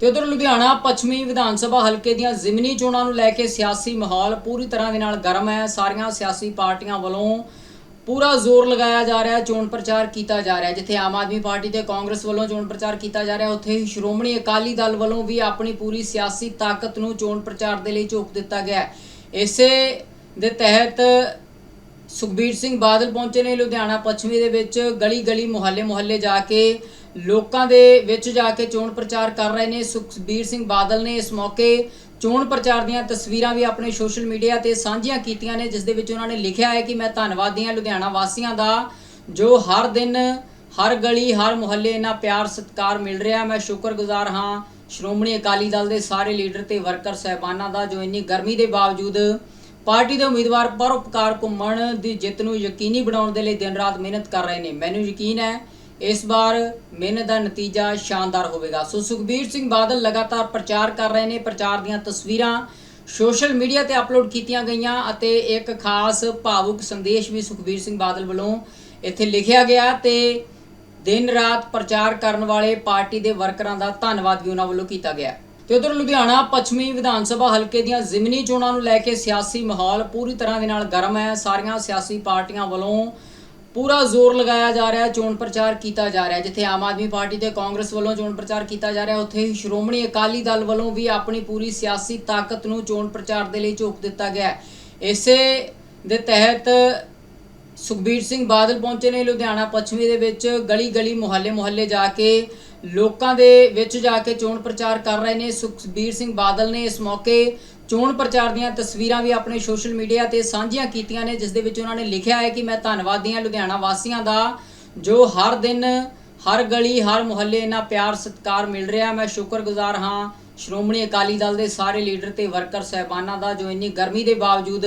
ਤੇ ਉਧਰ ਲੁਧਿਆਣਾ, ਪੱਛਮੀ ਵਿਧਾਨ ਸਭਾ ਹਲਕੇ ਦੀਆਂ ਜ਼ਿਮਨੀ ਚੋਣਾਂ ਨੂੰ ਲੈ ਕੇ ਸਿਆਸੀ ਮਾਹੌਲ ਪੂਰੀ ਤਰ੍ਹਾਂ ਦੇ ਨਾਲ ਗਰਮ ਹੈ। ਸਾਰੀਆਂ ਸਿਆਸੀ ਪਾਰਟੀਆਂ ਵੱਲੋਂ ਪੂਰਾ ਜ਼ੋਰ ਲਗਾਇਆ ਜਾ ਰਿਹਾ ਹੈ, ਚੋਣ ਪ੍ਰਚਾਰ ਕੀਤਾ ਜਾ ਰਿਹਾ ਹੈ। ਜਿੱਥੇ ਆਮ ਆਦਮੀ ਪਾਰਟੀ ਤੇ ਕਾਂਗਰਸ ਵੱਲੋਂ ਚੋਣ ਪ੍ਰਚਾਰ ਕੀਤਾ ਜਾ ਰਿਹਾ ਉੱਥੇ ਹੀ ਸ਼੍ਰੋਮਣੀ ਅਕਾਲੀ ਦਲ ਵੱਲੋਂ ਵੀ ਆਪਣੀ ਪੂਰੀ ਸਿਆਸੀ ਤਾਕਤ ਨੂੰ ਚੋਣ ਪ੍ਰਚਾਰ ਦੇ ਲਈ ਝੋਕ ਦਿੱਤਾ ਗਿਆ ਹੈ। ਇਸੇ ਦੇ ਤਹਿਤ ਸੁਖਬੀਰ ਸਿੰਘ ਬਾਦਲ ਪਹੁੰਚੇ ਨੇ ਲੁਧਿਆਣਾ, ਪੱਛਮੀ ਦੇ ਵਿੱਚ ਗਲੀ ਗਲੀ ਮੁਹੱਲੇ ਮੁਹੱਲੇ ਜਾ ਕੇ ਲੋਕਾਂ ਦੇ ਵਿੱਚ ਜਾ ਕੇ ਚੋਣ ਪ੍ਰਚਾਰ ਕਰ ਰਹੇ ਨੇ। ਸੁਖਬੀਰ ਸਿੰਘ ਬਾਦਲ ਨੇ ਇਸ ਮੌਕੇ ਚੋਣ ਪ੍ਰਚਾਰ ਦੀਆਂ ਤਸਵੀਰਾਂ ਵੀ ਆਪਣੇ ਸੋਸ਼ਲ ਮੀਡੀਆ ਤੇ ਸਾਂਝੀਆਂ ਕੀਤੀਆਂ ਨੇ, ਜਿਸ ਦੇ ਵਿੱਚ ਉਹਨਾਂ ਨੇ ਲਿਖਿਆ ਹੈ ਕਿ ਮੈਂ ਧੰਨਵਾਦੀ ਹਾਂ ਲੁਧਿਆਣਾ ਵਾਸੀਆਂ ਦਾ, ਜੋ ਹਰ ਦਿਨ, ਹਰ ਗਲੀ, ਹਰ ਮੁਹੱਲੇ ਇਹਨਾਂ ਪਿਆਰ, ਸਤਿਕਾਰ ਮਿਲ ਰਿਹਾ ਮੈਂ ਸ਼ੁਕਰਗੁਜ਼ਾਰ ਹਾਂ ਸ਼੍ਰੋਮਣੀ ਅਕਾਲੀ ਦਲ ਦੇ ਸਾਰੇ ਲੀਡਰ ਤੇ ਵਰਕਰ ਸਹਿਬਾਨਾਂ ਦਾ, ਜੋ ਇੰਨੀ ਗਰਮੀ ਦੇ ਬਾਵਜੂਦ ਪਾਰਟੀ ਦੇ ਉਮੀਦਵਾਰ ਪਰਉਪਕਾਰ ਘੁੰਮਣ ਦੀ ਜਿੱਤ ਨੂੰ ਯਕੀਨੀ ਬਣਾਉਣ ਦੇ ਲਈ ਦਿਨ ਰਾਤ ਮਿਹਨਤ ਕਰ ਰਹੇ ਨੇ। ਮੈਨੂੰ ਯਕੀਨ ਹੈ ਇਸ ਵਾਰ ਮਿਹਨਤ ਦਾ ਨਤੀਜਾ ਸ਼ਾਨਦਾਰ ਹੋਵੇਗਾ। ਸੋ ਸੁਖਬੀਰ ਸਿੰਘ ਬਾਦਲ ਲਗਾਤਾਰ ਪ੍ਰਚਾਰ ਕਰ ਰਹੇ ਨੇ, ਪ੍ਰਚਾਰ ਦੀਆਂ ਤਸਵੀਰਾਂ ਸੋਸ਼ਲ ਮੀਡੀਆ ਤੇ ਅਪਲੋਡ ਕੀਤੀਆਂ ਗਈਆਂ ਅਤੇ ਇੱਕ ਖਾਸ ਭਾਵੁਕ ਸੰਦੇਸ਼ ਵੀ ਸੁਖਬੀਰ ਸਿੰਘ ਬਾਦਲ ਵੱਲੋਂ ਇੱਥੇ ਲਿਖਿਆ ਗਿਆ ਤੇ ਦਿਨ ਰਾਤ ਪ੍ਰਚਾਰ ਕਰਨ ਵਾਲੇ ਪਾਰਟੀ ਦੇ ਵਰਕਰਾਂ ਦਾ ਧੰਨਵਾਦ ਵੀ ਉਹਨਾਂ ਵੱਲੋਂ ਕੀਤਾ ਗਿਆ। ਤੇ ਉਧਰ ਲੁਧਿਆਣਾ, ਪੱਛਮੀ ਵਿਧਾਨ ਸਭਾ ਹਲਕੇ ਦੀਆਂ ਜ਼ਿਮਨੀ ਚੋਣਾਂ ਨੂੰ ਲੈ ਕੇ ਸਿਆਸੀ ਮਾਹੌਲ ਪੂਰੀ ਤਰ੍ਹਾਂ ਦੇ ਨਾਲ ਗਰਮ ਹੈ। ਸਾਰੀਆਂ ਸਿਆਸੀ ਪਾਰਟੀਆਂ ਵੱਲੋਂ ਪੂਰਾ ਜ਼ੋਰ ਲਗਾਇਆ ਜਾ ਰਿਹਾ ਹੈ ਚੋਣ ਪ੍ਰਚਾਰ ਕੀਤਾ ਜਾ ਰਿਹਾ। ਹੈ ਜਿੱਥੇ ਆਮ ਆਦਮੀ ਪਾਰਟੀ ਤੇ ਕਾਂਗਰਸ ਵੱਲੋਂ ਚੋਣ ਪ੍ਰਚਾਰ ਕੀਤਾ ਜਾ ਰਿਹਾ, ਉੱਥੇ ਹੀ ਸ਼੍ਰੋਮਣੀ ਅਕਾਲੀ ਦਲ ਵੱਲੋਂ ਵੀ ਆਪਣੀ ਪੂਰੀ ਸਿਆਸੀ ਤਾਕਤ ਨੂੰ ਚੋਣ ਪ੍ਰਚਾਰ ਦੇ ਲਈ ਝੋਕ ਦਿੱਤਾ ਗਿਆ ਹੈ। ਇਸੇ ਦੇ ਤਹਿਤ ਸੁਖਬੀਰ ਸਿੰਘ ਬਾਦਲ ਪਹੁੰਚੇ ਨੇ ਲੁਧਿਆਣਾ, ਪੱਛਮੀ ਦੇ ਵਿੱਚ ਗਲੀ ਗਲੀ ਮੁਹੱਲੇ ਮੁਹੱਲੇ ਜਾ ਕੇ ਲੋਕਾਂ ਦੇ ਵਿੱਚ ਜਾ ਕੇ ਚੋਣ ਪ੍ਰਚਾਰ ਕਰ ਰਹੇ ਨੇ। ਸੁਖਬੀਰ ਸਿੰਘ ਬਾਦਲ ਨੇ ਇਸ ਮੌਕੇ ਚੋਣ ਪ੍ਰਚਾਰ ਦੀਆਂ ਤਸਵੀਰਾਂ ਵੀ ਆਪਣੇ ਸੋਸ਼ਲ ਮੀਡੀਆ ਤੇ ਸਾਂਝੀਆਂ ਕੀਤੀਆਂ ਨੇ, ਜਿਸ ਦੇ ਵਿੱਚ ਉਹਨਾਂ ਨੇ ਲਿਖਿਆ ਹੈ ਕਿ ਮੈਂ ਧੰਨਵਾਦੀ ਹਾਂ ਲੁਧਿਆਣਾ ਵਾਸੀਆਂ ਦਾ, ਜੋ ਹਰ ਦਿਨ, ਹਰ ਗਲੀ, ਹਰ ਮੁਹੱਲੇ ਇਹਨਾਂ ਪਿਆਰ, ਸਤਿਕਾਰ ਮਿਲ ਰਿਹਾ। ਮੈਂ ਸ਼ੁਕਰਗੁਜ਼ਾਰ ਹਾਂ ਸ਼੍ਰੋਮਣੀ ਅਕਾਲੀ ਦਲ ਦੇ ਸਾਰੇ ਲੀਡਰ ਤੇ ਵਰਕਰ ਸਹਿਬਾਨਾਂ ਦਾ, ਜੋ ਇੰਨੀ ਗਰਮੀ ਦੇ ਬਾਵਜੂਦ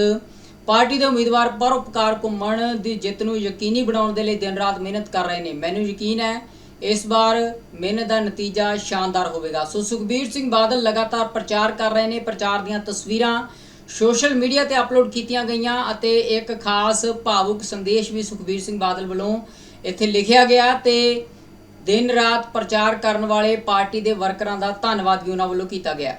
ਪਾਰਟੀ ਦੇ ਉਮੀਦਵਾਰ ਪਰਉਪਕਾਰ ਘੁੰਮਣ ਦੀ ਜਿੱਤ ਨੂੰ ਯਕੀਨੀ ਬਣਾਉਣ ਦੇ ਲਈ ਦਿਨ ਰਾਤ ਮਿਹਨਤ ਕਰ ਰਹੇ ਨੇ। ਮੈਨੂੰ ਯਕੀਨ ਹੈ ਇਸ ਵਾਰ ਮਿਹਨਤ ਦਾ ਨਤੀਜਾ ਸ਼ਾਨਦਾਰ ਹੋਵੇਗਾ। ਸੋ ਸੁਖਬੀਰ ਸਿੰਘ ਬਾਦਲ ਲਗਾਤਾਰ ਪ੍ਰਚਾਰ ਕਰ ਰਹੇ ਨੇ। ਪ੍ਰਚਾਰ ਦੀਆਂ ਤਸਵੀਰਾਂ ਸੋਸ਼ਲ ਮੀਡੀਆ ਤੇ ਅਪਲੋਡ ਕੀਤੀਆਂ ਗਈਆਂ ਅਤੇ ਇੱਕ ਖਾਸ ਭਾਵੁਕ ਸੰਦੇਸ਼ ਵੀ ਸੁਖਬੀਰ ਸਿੰਘ ਬਾਦਲ ਵੱਲੋਂ ਇੱਥੇ ਲਿਖਿਆ ਗਿਆ ਤੇ ਦਿਨ ਰਾਤ ਪ੍ਰਚਾਰ ਕਰਨ ਵਾਲੇ ਪਾਰਟੀ ਦੇ ਵਰਕਰਾਂ ਦਾ ਧੰਨਵਾਦ ਵੀ ਉਹਨਾਂ ਵੱਲੋਂ ਕੀਤਾ ਗਿਆ।